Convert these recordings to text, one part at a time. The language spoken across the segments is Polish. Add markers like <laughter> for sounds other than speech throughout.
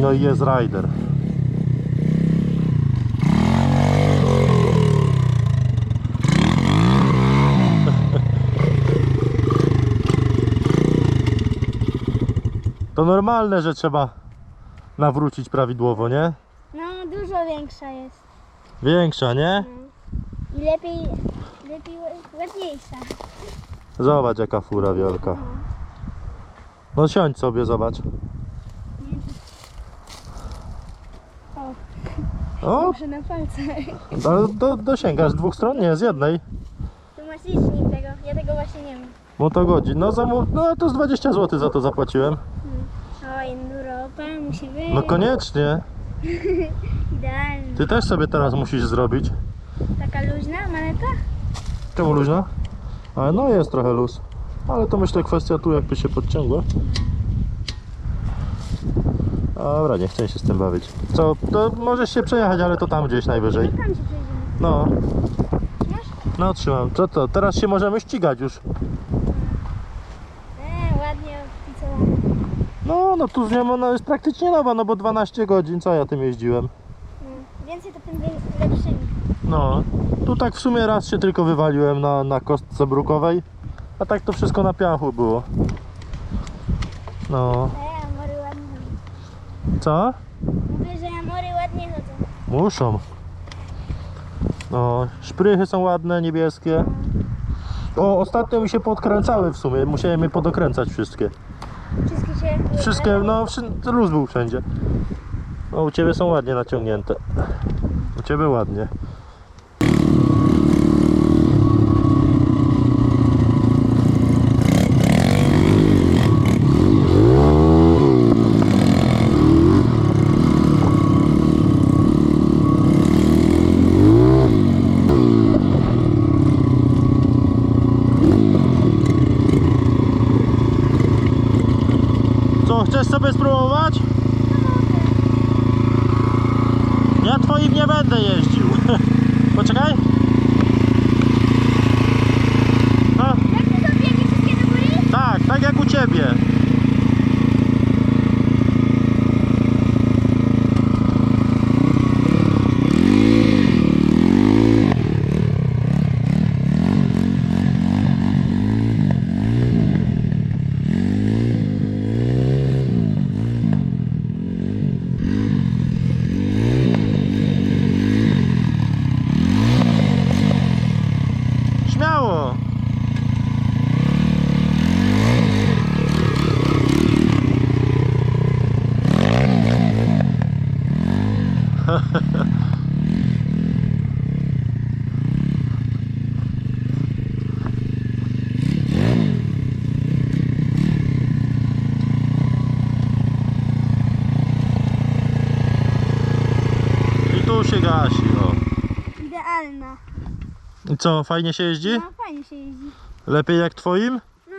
No i jest rider. To normalne, że trzeba nawrócić prawidłowo, nie? No, dużo większa jest. Większa, nie? I lepiej, lepiej ładniejsza. Zobacz jaka fura wielka. No siądź sobie, zobacz. O, Muszę na palce. do, do, dosięgasz dwóch stron? Nie, z jednej. Tu masz licznik tego, ja tego właśnie nie mam. No to godzin. No, zamu- no to z 20 zł za to zapłaciłem. O, Europa musi być. No koniecznie. <laughs> Idealnie. Ty też sobie teraz musisz zrobić. Taka luźna maneta? Czemu luźno? Ale no jest trochę luz. Ale to myślę kwestia tu jakby się podciągła. Dobra, nie chcę się z tym bawić. Co, to możesz się przejechać, ale to tam gdzieś najwyżej. Tam się przejdziemy. No, no trzymam. Co to? Teraz się możemy ścigać już. E, ładnie. No, no tu z nią ona jest praktycznie nowa, no bo 12 godzin, co ja tym jeździłem. No, więcej to tym wie- lepszymi. No, tu tak w sumie raz się tylko wywaliłem na, na kostce brukowej, a tak to wszystko na piachu było. No, E. co? Mówię, że amory ładnie chodzą. Muszą. No, szprychy są ładne, niebieskie. O, ostatnio mi się podkręcały w sumie, musiałem je podokręcać wszystkie. Wszystkie się... Wszystkie, no, wszy- luz był wszędzie. No, u Ciebie są ładnie naciągnięte. U Ciebie ładnie. Co, chcesz sobie spróbować? Twoim nie będę jeździł. Poczekaj. No, Jak ty to biegnie wszystkie do góry? tak, tak jak u ciebie. Śmiało. I tu się gasi, o. Idealna. I co, fajnie się jeździ? No, fajnie się jeździ. Lepiej jak twoim? No,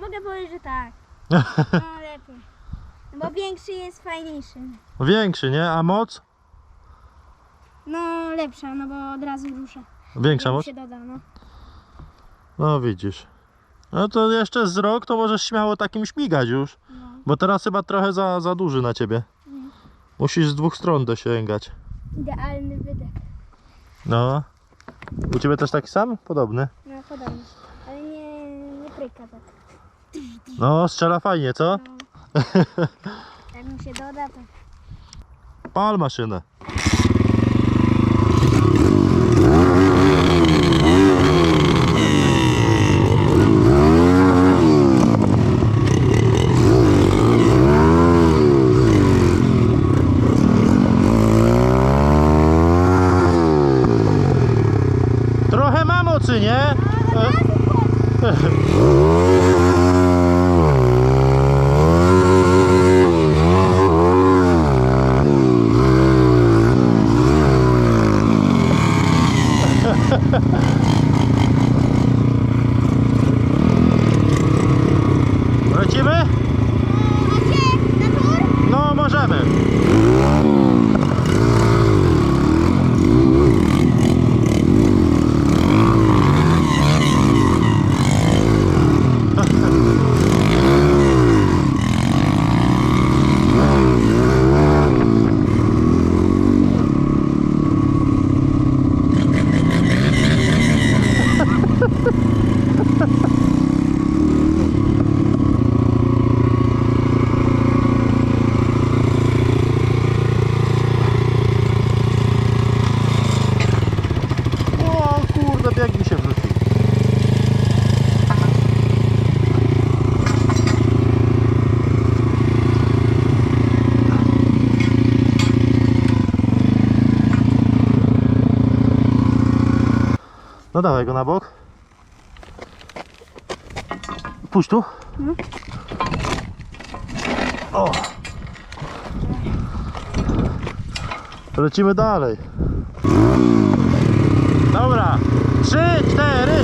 mogę powiedzieć, że tak. <laughs> No, lepiej. No, Bo większy jest fajniejszy. Większy, nie? A moc? No, lepsza, no bo od razu rusza. Większa moc? się doda, no. No widzisz. No to jeszcze z rok to możesz śmiało takim śmigać już. no. Bo teraz chyba trochę za, za duży na ciebie. Mhm. Musisz z dwóch stron dosięgać. Idealny wydech. No. U ciebie też taki sam? Podobny. No, podobnie. Ale nie, nie pryka tak. No, strzela fajnie, co? No. <laughs> Jak mu się doda, to... Pal maszynę. Ha ha ha ha! No dawaj go na bok. Puść tu. O! Lecimy dalej. Dobra. Trzy, cztery.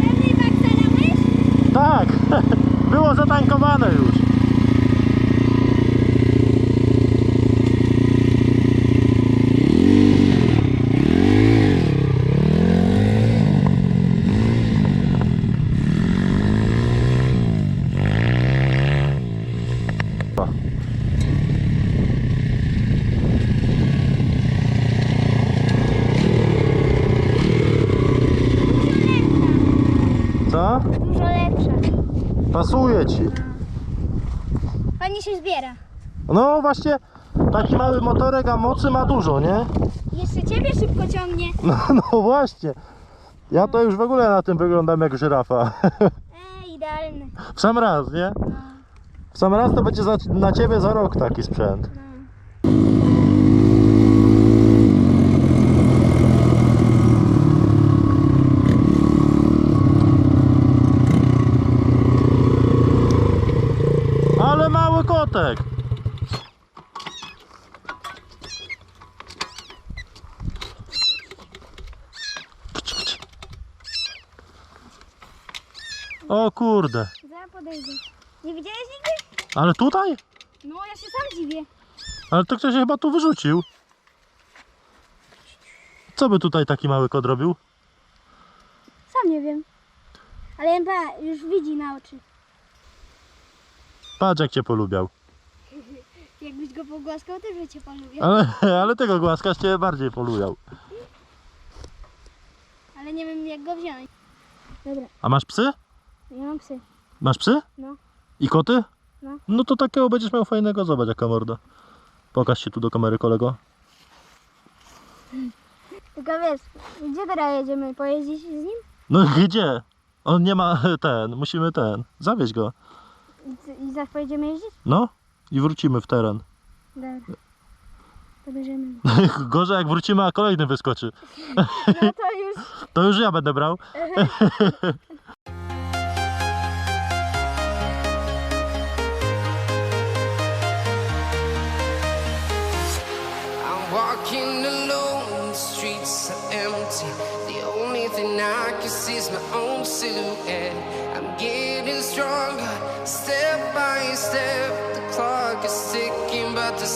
Pewnej bak zalałeś? Tak. Było zatankowane już. Co? Dużo lepsza. Pasuje ci. Fajnie się zbiera. No właśnie, taki mały motorek, a mocy ma dużo, nie? Jeszcze ciebie szybko ciągnie. <laughs> No, no właśnie. Ja to już w ogóle na tym wyglądam jak żyrafa. <laughs> E, idealny. W sam raz, nie? No, W sam raz to będzie za, na ciebie za rok taki sprzęt. no. Ale kotek. O kurde. Zaraz podejdę. Nie widziałeś nigdy? Ale tutaj? No, ja się sam dziwię. Ale to ktoś się chyba tu wyrzucił. Co by tutaj taki mały kot robił? Sam nie wiem. Ale MPA już widzi na oczy. Patrz jak cię polubiał. Jakbyś go pogłaskał, też by cię polubił. Ale, <laughs> ale tego głaskasz cię bardziej polubiał. Ale nie wiem jak go wziąć. Dobra, A masz psy? ja mam psy. Masz psy? No. I koty? No. No to takiego będziesz miał fajnego, zobacz jaka morda. Pokaż się tu do kamery kolego. Tylko wiesz, gdzie teraz jedziemy? Pojeździć z nim? No gdzie? On nie ma <laughs> ten, musimy ten, zawieźć go. I, i zaraz pojedziemy jeździć? No i wrócimy w teren. Dobra. <laughs> Gorzej jak wrócimy, a kolejny wyskoczy. <laughs> No to już. <laughs> To już ja będę brał. I'm walking alone, the streets are empty. The only thing I can see is my own silhouette. I'm getting stronger, step by step.